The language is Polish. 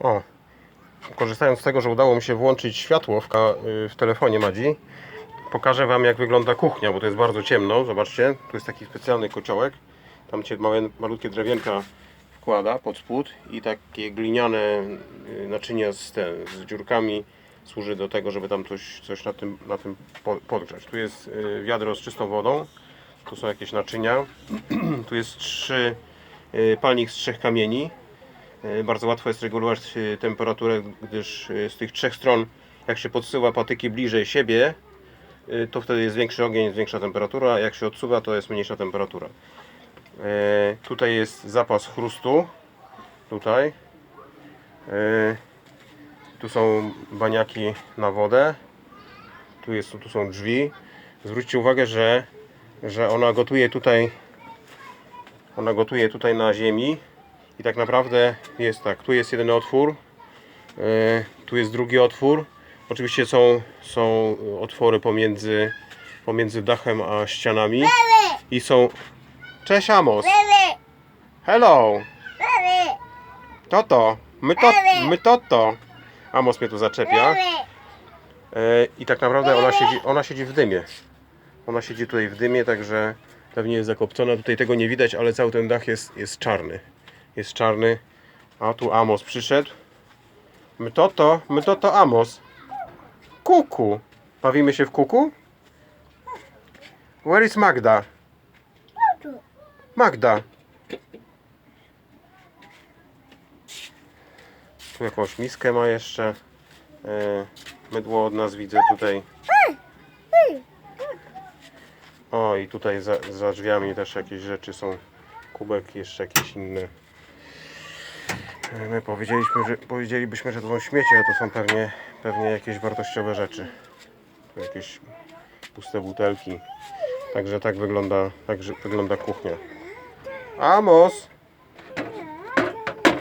O, korzystając z tego, że udało mi się włączyć światło w, y, w telefonie Madzi, pokażę Wam jak wygląda kuchnia, bo to jest bardzo ciemno. Zobaczcie, tu jest taki specjalny kociołek. Tam się małe, malutkie drewienka wkłada pod spód i takie gliniane y, naczynia z, ten, z dziurkami służy do tego, żeby tam coś, coś na tym, na tym po- podgrzać. Tu jest y, wiadro z czystą wodą, tu są jakieś naczynia, tu jest trzy, palnik z trzech kamieni. E, Bardzo łatwo jest regulować e, temperaturę, gdyż e, z tych trzech stron, jak się podsyła patyki bliżej siebie, to wtedy jest większy ogień, jest większa temperatura, jak się odsuwa, to jest mniejsza temperatura. Tutaj jest zapas chrustu. Tutaj. Tu są baniaki na wodę. Tu, jest, tu są drzwi. Zwróćcie uwagę, że, że ona gotuje tutaj ona gotuje tutaj na ziemi i tak naprawdę jest tak, tu jest jeden otwór, e, tu jest drugi otwór. Oczywiście są, są otwory pomiędzy, pomiędzy dachem a ścianami. I są. Cześć Amos! Hello! Toto! My to, my toto! Amos mnie tu zaczepia. E, I tak naprawdę ona siedzi, ona siedzi w dymie. Ona siedzi tutaj w dymie, także pewnie jest zakopcona. Tutaj tego nie widać, ale cały ten dach jest, jest czarny. Jest czarny. A tu Amos przyszedł. My to to, my to to Amos. Kuku. Bawimy się w kuku? Where is Magda? Magda. Tu jakąś miskę ma jeszcze. E, mydło od nas widzę tutaj. O i tutaj za, za drzwiami też jakieś rzeczy są. Kubek, jeszcze jakieś inne. My powiedzieliśmy, że, powiedzielibyśmy, że to są śmiecie, a to są pewnie, pewnie jakieś wartościowe rzeczy. Jakieś puste butelki. Także tak wygląda, tak wygląda kuchnia. Amos!